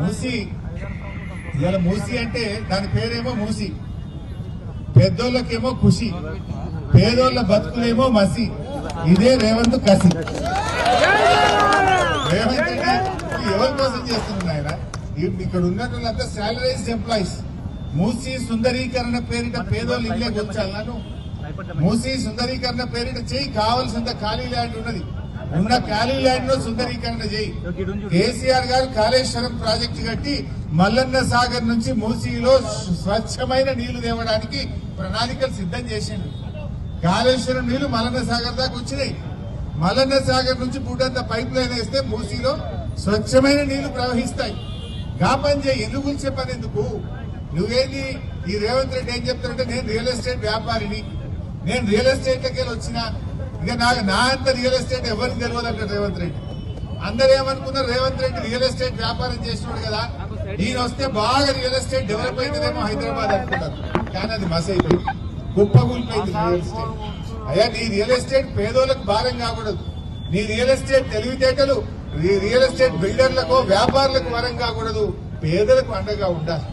మూసి. ఇవాళ మూసి అంటే దాని పేరేమో మూసి. పెద్దోళ్ళకేమో ఖుషి. పేదోళ్ళ బతుకులేమో మసి. ఇదే రేవంత్ కసి. రేవంత్ నువ్వు ఎవరి కోసం చేస్తున్నాడు ఆయన ఇక్కడ ఉన్నట్టు శాలరీస్ ఎంప్లాయీస్. మూసి సుందరీకరణ పేరిట పేదోళ్ళు ఇల్లే నువ్వు మూసి సుందరీకరణ పేరిట చేయి కావాల్సినంత ఖాళీ ల్యాండ్ ఉన్నది. ఉన్న ఖాళీ ల్యాండ్లో సుందరీకరణ చేయి. కేసీఆర్ గారు కాళేశ్వరం ప్రాజెక్టు కట్టి మల్లన్న సాగర్ నుంచి మూసీలో స్వచ్ఛమైన నీళ్ళు తేవడానికి ప్రణాళికలు సిద్ధం చేసిండు కాళేశ్వరం నీళ్ళు మల్లన్న సాగర్ దాకా వచ్చినాయి. మల్లన్న సాగర్ నుంచి బుడ్డంత పైప్ లైన్ వేస్తే మూసీలో స్వచ్ఛమైన నీళ్ళు ప్రవహిస్తాయి. గా పని చేయి ఎందుకు కూల్చే పని ఎందుకు? నువ్వేంది? ఈ రేవంత్ రెడ్డి ఏం చెప్తారంటే నేను రియల్ ఎస్టేట్ వ్యాపారిని. నేను రియల్ ఎస్టేట్ లకి వచ్చిన ఇక నాకు నా అంత రియల్ ఎస్టేట్ ఎవరికి తెలియదు అంటాడు రేవంత్ రెడ్డి. అందరు ఏమనుకున్నారు? రేవంత్ రెడ్డి రియల్ ఎస్టేట్ వ్యాపారం చేసినాడు కదా. ఈయన వస్తే బాగా రియల్ ఎస్టేట్ డెవలప్ అవుతుందేమో హైదరాబాద్ అనుకుంటారు. కానీ అది మస్ అయిపోయింది. కుప్పగూలిపోయింది రియల్ ఎస్టేట్ అయ్యా నీ రియల్ ఎస్టేట్ పేదోళ్ళకు భారం కాకూడదు. నీ రియల్ ఎస్టేట్ తెలివితేటలు రియల్ ఎస్టేట్ బిల్డర్లకు వ్యాపారులకు వరం కాకూడదు. పేదలకు అండగా ఉండాలి.